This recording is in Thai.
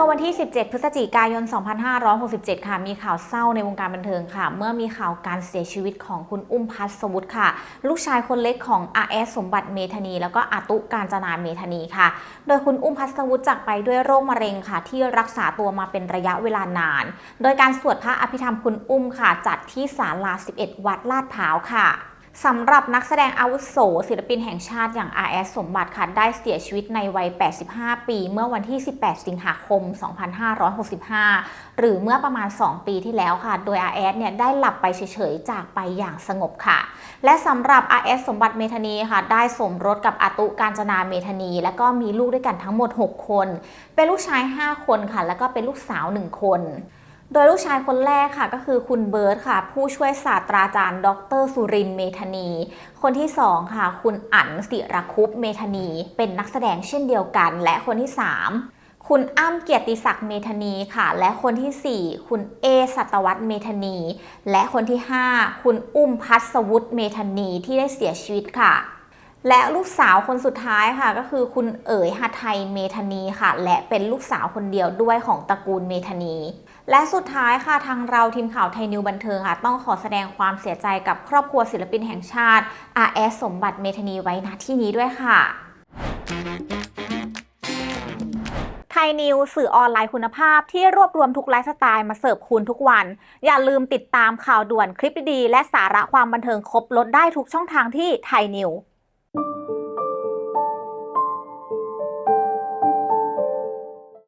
ื่อวันที่ 17 พฤศจิกายน 2567 ค่ะ มีข่าวเศร้าในวงการบันเทิงค่ะ เมื่อมีข่าวการเสียชีวิตของคุณอุ้มพัสวุฒิค่ะ ลูกชายคนเล็กของอาแอสสมบัติเมธานี แล้วก็อาตุการจนาเมธานีค่ะ โดยคุณอุ้มพัสวุฒิจากไปด้วยโรคมะเร็งค่ะ ที่รักษาตัวมาเป็นระยะเวลานาน โดยการสวดพระอภิธรรมคุณอุ้มค่ะ จัดที่ศาลา 11 วัดลาดพร้าวค่ะ สำหรับนักแสดงอาวุโสศิลปินแห่งชาติอย่าง R.S. สมบัติค่ะได้เสียชีวิตในวัย 85 ปี เมื่อวันที่ 18 สิงหาคม 2565 หรือเมื่อประมาณ 2 ปีที่แล้วค่ะ โดย R.S. เนี่ยได้หลับไปเฉยๆ จากไปอย่างสงบค่ะ และสำหรับ R.S. สมบัติเมธานีค่ะ ได้สมรสกับอาตุการจนาเมธานี และก็มีลูกด้วยกันทั้งหมด 6 คน เป็นลูกชาย 5 คนค่ะ แล้วก็เป็นลูกสาว 1 คน โดยลูกชายคนแรกค่ะก็คือคุณเบิร์ตค่ะ ผู้ช่วยศาสตราจารย์ ดรสุรินเมธานี คนที่2ค่ะ คุณอั๋นศิรคุปเมธานี เป็นนักแสดงเช่นเดียวกัน และคนที่3คุณอ้ำเกียรติศักดิ์เมธานีค่ะ และคนทีสี่ 4 คุณเอสัตวัตเมธานี และคนที่ 5 คุณอุ้มพัสวุฒิเมธานีที่ได้เสียชีวิตค่ะ และลูกสาวคนสุดท้ายค่ะ ก็คือคุณเอ๋ยหไทยเมธานีค่ะ และเป็นลูกสาวคนเดียวด้วยของตระกูลเมธานี และสุดท้ายค่ะทางเราทีมข่าวไทยนิวบันเทิงค่ะ ต้องขอแสดงความเสียใจกับครอบครัวศิลปินแห่งชาติ R.S. สมบัติเมธานีไว้ณที่นี้ด้วยค่ะไทยนิวสื่อออนไลน์คุณภาพที่รวบรวมทุกไลฟ์สไตล์มาเสิร์ฟคุณทุกวัน อย่าลืมติดตามข่าวด่วนคลิปดีๆและสาระความบันเทิงครบลดได้ทุกช่องทางที่ไทยนิว Thank you.